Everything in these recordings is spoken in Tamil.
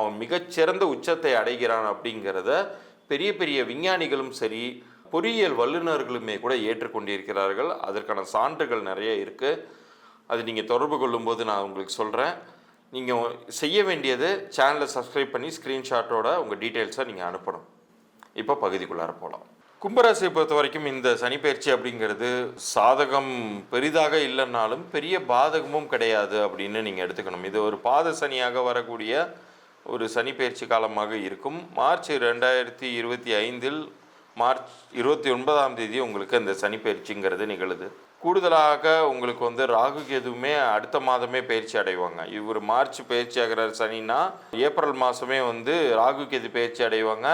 அவன் மிகச்சிறந்த உச்சத்தை அடைகிறான் அப்படிங்கிறத பெரிய பெரிய விஞ்ஞானிகளும் சரி பொறியியல் வல்லுநர்களுமே கூட ஏற்றுக்கொண்டிருக்கிறார்கள். அதற்கான சான்றுகள் நிறைய இருக்குது அது நீங்கள் தொடர்பு கொள்ளும்போது நான் உங்களுக்கு சொல்கிறேன் நீங்கள் செய்ய வேண்டியது சேனலை சப்ஸ்கிரைப் பண்ணி ஸ்க்ரீன்ஷாட்டோட உங்கள் டீட்டெயில்ஸை நீங்கள் அனுப்பணும். இப்போ பகுதிக்குள்ளார போகலாம் கும்பராசியை பொறுத்த வரைக்கும் இந்த சனிப்பெயர்ச்சி அப்படிங்கிறது சாதகம் பெரிதாக இல்லைன்னாலும் பெரிய பாதகமும் கிடையாது அப்படின்னு நீங்கள் எடுத்துக்கணும். இது ஒரு பாத சனியாக வரக்கூடிய ஒரு சனிப்பெயர்ச்சி காலமாக இருக்கும். மார்ச் ரெண்டாயிரத்தி இருபத்தி ஐந்தில் மார்ச் இருபத்தி ஒன்பதாம் தேதி உங்களுக்கு அந்த சனிப்பெயர்ச்சிங்கிறது நிகழுது. கூடுதலாக உங்களுக்கு வந்து ராகு கேதுவுமே அடுத்த மாதமே பயிற்சி அடைவாங்க. இவர் மார்ச் பயிற்சி ஆகிறார் சனின்னா ஏப்ரல் மாதமே வந்து ராகு கேது பயிற்சி அடைவாங்க.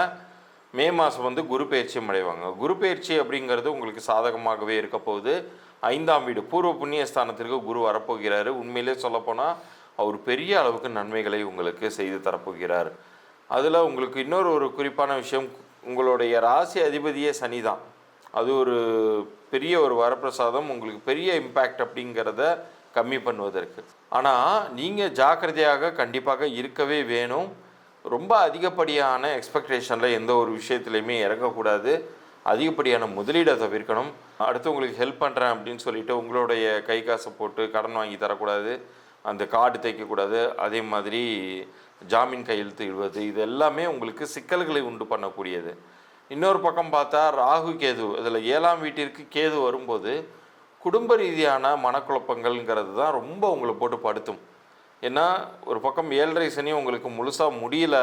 மே மாதம் வந்து குரு பயிற்சியும் அடைவாங்க. குரு பயிற்சி அப்படிங்கிறது உங்களுக்கு சாதகமாகவே இருக்க போகுது. ஐந்தாம் வீடு பூர்வ புண்ணிய ஸ்தானத்திற்கு குரு வரப்போகிறாரு. உண்மையிலே சொல்லப்போனால் அவர் பெரிய அளவுக்கு நன்மைகளை உங்களுக்கு செய்து தரப்போகிறார். அதில் உங்களுக்கு இன்னொரு ஒரு குறிப்பான விஷயம் உங்களுடைய ராசி அதிபதியே சனி தான். அது ஒரு பெரிய ஒரு வரப்பிரசாதம் உங்களுக்கு பெரிய இம்பேக்ட் அப்படிங்கிறத கம்மி பண்ணுவதற்கு. ஆனால் நீங்கள் ஜாக்கிரதையாக கண்டிப்பாக இருக்கவே வேணும். ரொம்ப அதிகப்படியான எக்ஸ்பெக்டேஷனில் எந்த ஒரு விஷயத்துலையுமே இறங்கக்கூடாது. அதிகப்படியான முதலீடை தவிர்க்கணும். அடுத்து உங்களுக்கு ஹெல்ப் பண்ணுறேன் அப்படின்னு சொல்லிட்டு உங்களுடைய கை காசை போட்டு கடன் வாங்கி தரக்கூடாது. அந்த கார்டு தைக்கக்கூடாது அதே மாதிரி ஜாமீன் கையெழுத்து இடுவது இது எல்லாமே உங்களுக்கு சிக்கல்களை உண்டு பண்ணக்கூடியது. இன்னொரு பக்கம் பார்த்தா ராகு கேது இதில் ஏழாம் வீட்டிற்கு கேது வரும்போது குடும்ப ரீதியான மனக்குழப்பங்கள்ங்கிறது தான் ரொம்ப உங்களை போட்டு படுத்தும். ஏன்னா ஒரு பக்கம் ஏழரை சனி உங்களுக்கு முழுசாக முடியல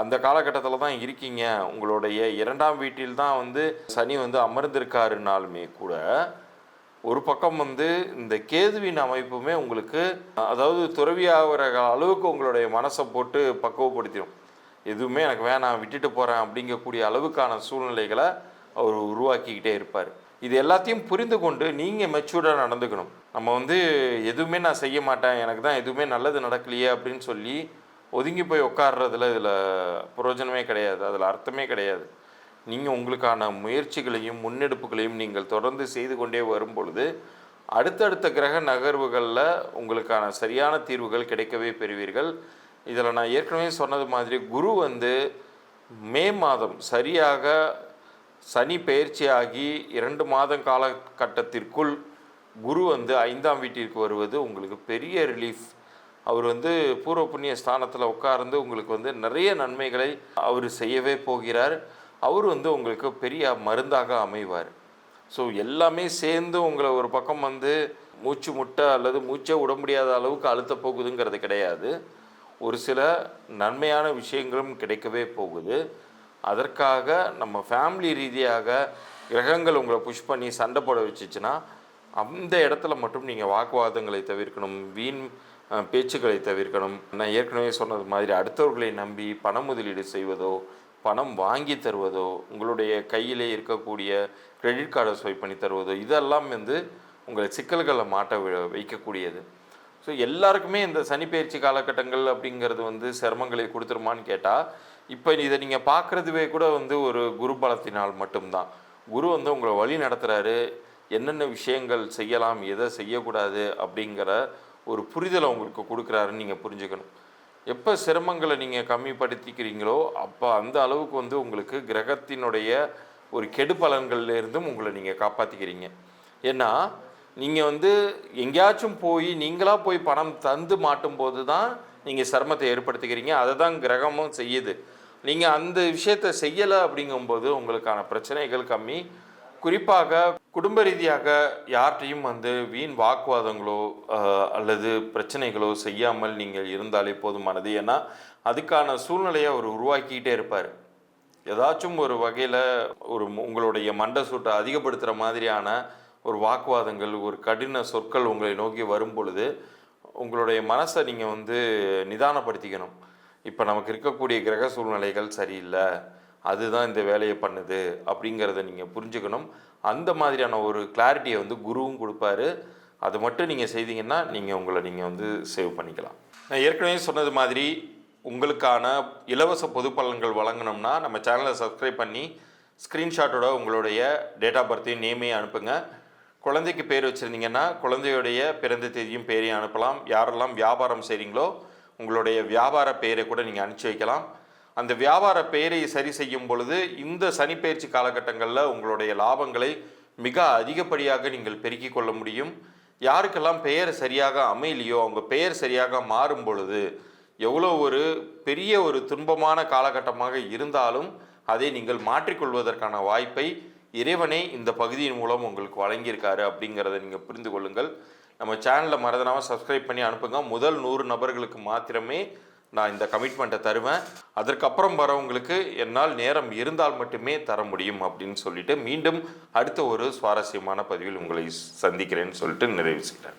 அந்த காலகட்டத்தில் தான் இருக்கீங்க. உங்களுடைய இரண்டாம் வீட்டில் தான் வந்து சனி வந்து அமர்ந்திருக்காருனாலுமே கூட ஒரு பக்கம் வந்து இந்த கேதுவின் அமைப்புமே உங்களுக்கு அதாவது துறவியாகிற அளவுக்கு உங்களுடைய மனசை போட்டு பக்குவப்படுத்திடும். எதுவுமே எனக்கு வேணாம் விட்டுட்டு போகிறேன் அப்படிங்கக்கூடிய அளவுக்கான சூழ்நிலைகளை அவர் உருவாக்கிக்கிட்டே இருப்பார். இது எல்லாத்தையும் புரிந்து கொண்டு நீங்கள் மெச்சூர்டாக நடந்துக்கணும். நம்ம வந்து எதுவுமே நான் செய்ய மாட்டேன் எனக்கு தான் எதுவுமே நல்லது நடக்கலையே அப்படின்னு சொல்லி ஒதுங்கி போய் உட்காடுறதுல இதில் பிரயோஜனமே கிடையாது அதில் அர்த்தமே கிடையாது. நீங்கள் உங்களுக்கான முயற்சிகளையும் முன்னெடுப்புகளையும் நீங்கள் தொடர்ந்து செய்து கொண்டே வரும் பொழுது அடுத்தடுத்த கிரக நகர்வுகளில் உங்களுக்கான சரியான தீர்வுகள் கிடைக்கவே பெறுவீர்கள். இதில் நான் ஏற்கனவே சொன்னது மாதிரி குரு வந்து மே மாதம் சரியாக சனி பயிற்சியாகி இரண்டு மாத காலகட்டத்திற்குள் குரு வந்து ஐந்தாம் வீட்டிற்கு வருவது உங்களுக்கு பெரிய ரிலீஃப் அவர் வந்து பூர்வ புண்ணிய ஸ்தானத்தில் உட்கார்ந்து உங்களுக்கு வந்து நிறைய நன்மைகளை அவர் செய்யவே போகிறார். அவர் வந்து உங்களுக்கு பெரிய மருந்தாக அமைவார். ஸோ எல்லாமே சேர்ந்து உங்களை ஒரு பக்கம் வந்து மூச்சு முட்டை அல்லது மூச்சே விட முடியாத அளவுக்கு அழுத்த போகுதுங்கிறது கிடையாது. ஒரு சில நன்மையான விஷயங்களும் கிடைக்கவே போகுது. அதற்காக நம்ம ஃபேமிலி ரீதியாக கிரகங்கள் உங்களை புஷ் பண்ணி சண்டை போட வச்சுச்சுன்னா அந்த இடத்துல மட்டும் நீங்கள் வாக்குவாதங்களை தவிர்க்கணும் வீண் பேச்சுக்களை தவிர்க்கணும். நான் ஏற்கனவே சொன்னது மாதிரி அடுத்தவர்களை நம்பி பண முதலீடு செய்வதோ பணம் வாங்கி தருவதோ உங்களுடைய கையிலே இருக்கக்கூடிய கிரெடிட் கார்டை ஸ்வைப் பண்ணி தருவதோ இதெல்லாம் வந்து உங்களை சிக்கல்களை மாட்ட வைக்கக்கூடியது. ஸோ எல்லாருக்குமே இந்த சனிப்பெயர்ச்சி காலகட்டங்கள் அப்படிங்கிறது வந்து சிரமங்களை கொடுத்துருமான்னு கேட்டால் இப்போ இதை நீங்கள் பார்க்குறதுவே கூட வந்து ஒரு குரு பலத்தினால் மட்டும்தான். குரு வந்து உங்களை வழி நடத்துகிறாரு என்னென்ன விஷயங்கள் செய்யலாம் எதை செய்யக்கூடாது அப்படிங்கிற ஒரு புரிதலை உங்களுக்கு கொடுக்குறாருன்னு நீங்கள் புரிஞ்சுக்கணும். எப்போ சிரமங்களை நீங்கள் கம்மிப்படுத்திக்கிறீங்களோ அப்போ அந்த அளவுக்கு வந்து உங்களுக்கு கிரகத்தினுடைய ஒரு கெடு பலன்கள்லேருந்தும் உங்களை நீங்கள் காப்பாற்றிக்கிறீங்க ஏன்னா நீங்கள் வந்து எங்கேயாச்சும் போய் நீங்களாக போய் பணம் தந்து மாட்டும் போது தான் நீங்கள் சிரமத்தை ஏற்படுத்திக்கிறீங்க. அதை தான் கிரகமும் செய்யுது. நீங்கள் அந்த விஷயத்தை செய்யலை அப்படிங்கும்போது உங்களுக்கான பிரச்சனைகள் கம்மி. குறிப்பாக குடும்ப ரீதியாக யார்கிட்டையும் வந்து வீண் வாக்குவாதங்களோ அல்லது பிரச்சனைகளோ செய்யாமல் நீங்கள் இருந்தாலே போதுமானது ஏன்னா அதுக்கான சூழ்நிலையை அவர் உருவாக்கிக்கிட்டே இருப்பார். ஏதாச்சும் ஒரு வகையில் ஒரு உங்களுடைய மண்டை சூட்டை அதிகப்படுத்துகிற மாதிரியான ஒரு வாக்குவாதங்கள் ஒரு கடின சொற்கள் உங்களை நோக்கி வரும் பொழுது உங்களுடைய மனசை நீங்கள் வந்து நிதானப்படுத்திக்கணும். இப்போ நமக்கு இருக்கக்கூடிய கிரக சூழ்நிலைகள் சரியில்லை. அதுதான் இந்த வேலையை பண்ணுது அப்படிங்கிறத நீங்கள் புரிஞ்சுக்கணும். அந்த மாதிரியான ஒரு கிளாரிட்டியை வந்து குருவும் கொடுப்பாரு. அது மட்டும் நீங்கள் செய்தீங்கன்னா நீங்கள் உங்களை நீங்கள் வந்து சேவ் பண்ணிக்கலாம். நான் ஏற்கனவே சொன்னது மாதிரி உங்களுக்கான இலவச பொது பலன்கள் வழங்கணும்னா நம்ம சேனலை சப்ஸ்கிரைப் பண்ணி ஸ்க்ரீன்ஷாட்டோட உங்களுடைய டேட் ஆஃப் பர்த்தையும் நேமையும் அனுப்புங்க. குழந்தைக்கு பேர் வச்சுருந்தீங்கன்னா குழந்தையுடைய பிறந்த தேதியும் பேரையும் அனுப்பலாம். யாரெல்லாம் வியாபாரம் செய்கிறீங்களோ உங்களுடைய வியாபார பெயரை கூட நீங்கள் அனுப்பிச்சி வைக்கலாம். அந்த வியாபார பெயரை சரி செய்யும் பொழுது இந்த சனிப்பெயர்ச்சி காலகட்டங்களில் உங்களுடைய லாபங்களை மிக அதிகப்படியாக நீங்கள் பெருக்கிக் கொள்ள முடியும். யாருக்கெல்லாம் பெயர் சரியாக அமையலையோ அவங்க பெயர் சரியாக மாறும் பொழுது எவ்வளோ ஒரு பெரிய ஒரு துன்பமான காலகட்டமாக இருந்தாலும் அதை நீங்கள் மாற்றிக்கொள்வதற்கான வாய்ப்பை இறைவனே இந்த பகுதியின் மூலம் உங்களுக்கு வழங்கியிருக்காரு அப்படிங்கிறத நீங்கள் புரிந்து கொள்ளுங்கள். நம்ம சேனலில் மறந்துடாமல் சப்ஸ்கிரைப் பண்ணி அனுப்புங்க. முதல் நூறு நபர்களுக்கு மாத்திரமே நான் இந்த கமிட்மெண்ட்டை தருவேன். அதற்கப்புறம் வரவங்களுக்கு என்னால் நேரம் இருந்தால் மட்டுமே தர முடியும் அப்படின்னு சொல்லிட்டு மீண்டும் அடுத்த ஒரு சுவாரஸ்யமான பதிவில் உங்களை சந்திக்கிறேன்னு சொல்லிட்டு நிறைவு செய்கிறேன்.